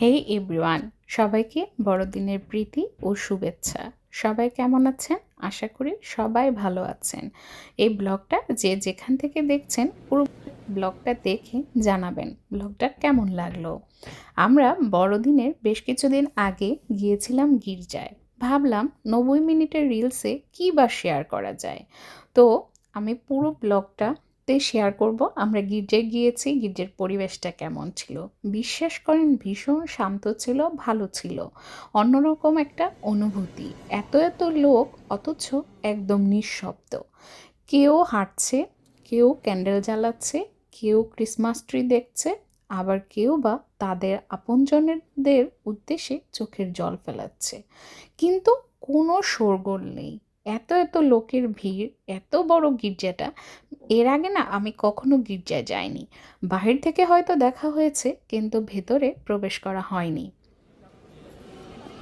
হেই everyone সবাইকে বড়দিনের প্রীতি ও শুভেচ্ছা। সবাই কেমন আছেন? আশা করি সবাই ভালো আছেন। এই ব্লগটা যে যেখান থেকে দেখছেন, পুরো ব্লগটা দেখে জানাবেন ব্লগটা কেমন লাগল। আমরা বড়দিনের বেশ কিছুদিন আগে গিয়েছিলাম গির্জায়। ভাবলাম নব্বই মিনিটের রিলসে কী বা শেয়ার করা যায়। তো আমি পুরো ব্লগটা তে শেয়ার করব আমরা গির্জায় গিয়েছি, গির্জের পরিবেশটা কেমন ছিল? বিশ্বাস করেন ভীষণ শান্ত ছিল, ভালো ছিল। অন্যরকম একটা অনুভূতি। এত এত লোক, অথচ একদম নিঃশব্দ। কেউ হাঁটছে, কেউ ক্যান্ডেল জ্বালাচ্ছে, কেউ ক্রিসমাস ট্রি দেখছে, আবার কেউ বা তাদের আপনজনদের উদ্দেশ্যে চোখের জল ফেলাচ্ছে। কিন্তু কোনো শোরগোল নেই। এত এত লোকের ভিড়, এত বড় গির্জাটা এর আগে না আমি কখনো গির্জায় যাইনি। বাহির থেকে হয়তো দেখা হয়েছে, কিন্তু ভেতরে প্রবেশ করা হয়নি।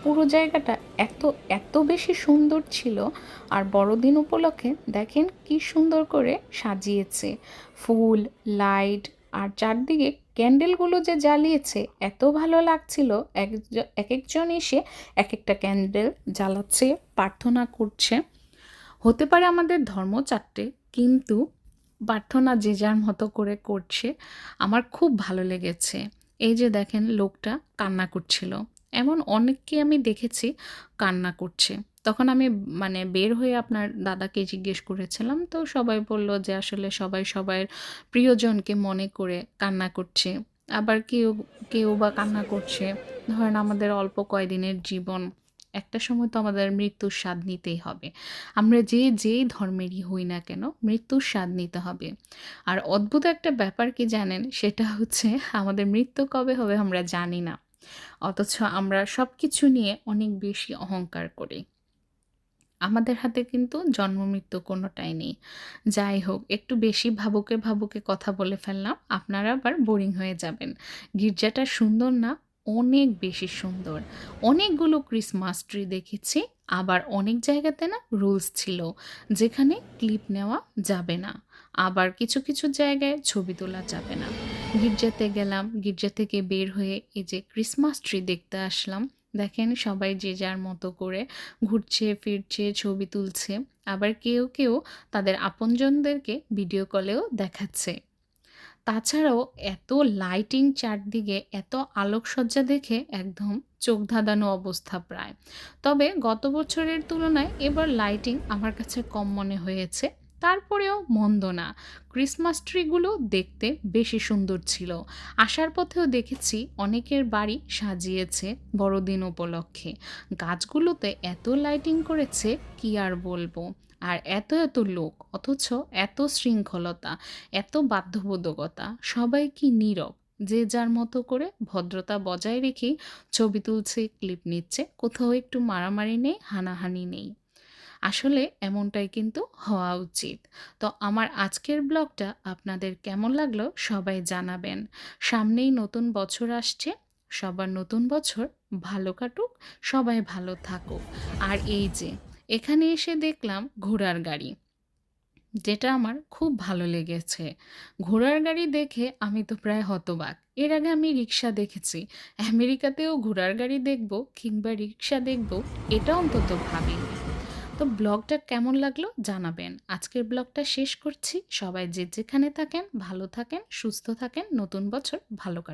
পুরো জায়গাটা এত এত বেশি সুন্দর ছিল, আর বড়দিন উপলক্ষে দেখেন কি সুন্দর করে সাজিয়েছে। ফুল, লাইট, আর চারদিকে ক্যান্ডেলগুলো যে জ্বালিয়েছে, এত ভালো লাগছিল। এক এক একজন এসে এক একটা ক্যান্ডেল জ্বালাচ্ছে, প্রার্থনা করছে। হতে পারে আমাদের ধর্ম চারটে কিন্তু প্রার্থনা যে যার মতো করে করছে, আমার খুব ভালো লেগেছে। এই যে দেখেন লোকটা কান্না করছিল। এমন অনেককে আমি দেখেছি কান্না করছে। তখন আমি মানে বের হয়ে আপনার দাদাকে জিজ্ঞেস করেছিলাম, তো সবাই বলল যে আসলে সবাই সবার প্রিয়জনকে মনে করে কান্না করছে। আবার কেউ কেউ বা কান্না করছে। ধরেন আমাদের অল্প কয়দিনের জীবন। একটা সময় তো আমাদের মৃত্যুর স্বাদ নিতেই হবে। আমরা যে যেই ধর্মেরই হই না কেন মৃত্যুর স্বাদ নিতে হবে। আর অদ্ভুত একটা ব্যাপার কি জানেন? সেটা হচ্ছে আমাদের মৃত্যু কবে হবে আমরা জানি না। অথচ আমরা সব কিছু নিয়ে অনেক বেশি অহংকার করি। আমাদের হাতে কিন্তু জন্ম মৃত্যু কোনোটাই নেই। যাই হোক, একটু বেশি ভাবুকে ভাবুকে কথা বলে ফেললাম, আপনারা আবার বোরিং হয়ে যাবেন। গির্জাটা সুন্দর না? অনেক বেশি সুন্দর। অনেকগুলো ক্রিসমাস ট্রি দেখেছি, আবার অনেক জায়গাতে না রুলস ছিল, যেখানে ক্লিপ নেওয়া যাবে না, আবার কিছু কিছু জায়গায় ছবি তোলা যাবে না। গির্জাতে গেলাম, গির্জা থেকে বের হয়ে এই যে ক্রিসমাস ট্রি দেখতে আসলাম। দেখেন সবাই যে যার মতো করে ঘুরছে, ফিরছে, ছবি তুলছে, আবার কেউ কেউ তাদের আপনজনদেরকে ভিডিও কলেও দেখাচ্ছে। তাছাড়াও এত লাইটিং চারদিকে, এত আলোকসজ্জা দেখে একদম চোখ ধাঁধানো অবস্থা প্রায়। তবে গত বছরের তুলনায় এবার লাইটিং আমার কাছে কম মনে হয়েছে। তারপরেও মন্দ না। ক্রিসমাস ট্রিগুলো দেখতে বেশি সুন্দর ছিল। আসার পথেও দেখেছি অনেকের বাড়ি সাজিয়েছে বড়দিন উপলক্ষে। গাছগুলোতে এত লাইটিং করেছে, কি আর বলব? আর এত এত লোক, অথচ এত শৃঙ্খলতা, এত বাধ্যবোধকতা, সবাই কি নীরব? যে যার মতো করে ভদ্রতা বজায় রেখেই ছবি তুলছে, ক্লিপ নিচ্ছে, কোথাও একটু মারামারি নেই, হানাহানি নেই। আসলে এমনটাই কিন্তু হওয়া উচিত। তো আমার আজকের ব্লগটা আপনাদের কেমন লাগল সবাই জানাবেন। সামনেই নতুন বছর আসছে, সবার নতুন বছর ভালো কাটুক, সবাই ভালো থাকুক। আর এই যে, এখানে এসে দেখলাম ঘোড়ার গাড়ি। যেটা আমার খুব ভালো লেগেছে। ঘোড়ার গাড়ি দেখে আমি তো প্রায় হতবাক। এর আগে আমি রিক্সা দেখেছি। আমেরিকাতেও ঘোড়ার গাড়ি দেখব কিংবা রিক্সা দেখব, এটা অন্তত ভাবিনি। তো ব্লগটা কেমন লাগল জানাবেন। আজকের ব্লগটা শেষ করছি। সবাই যে যেখানে থাকেন, ভালো থাকেন, সুস্থ থাকেন। নতুন বছর ভালো কাটে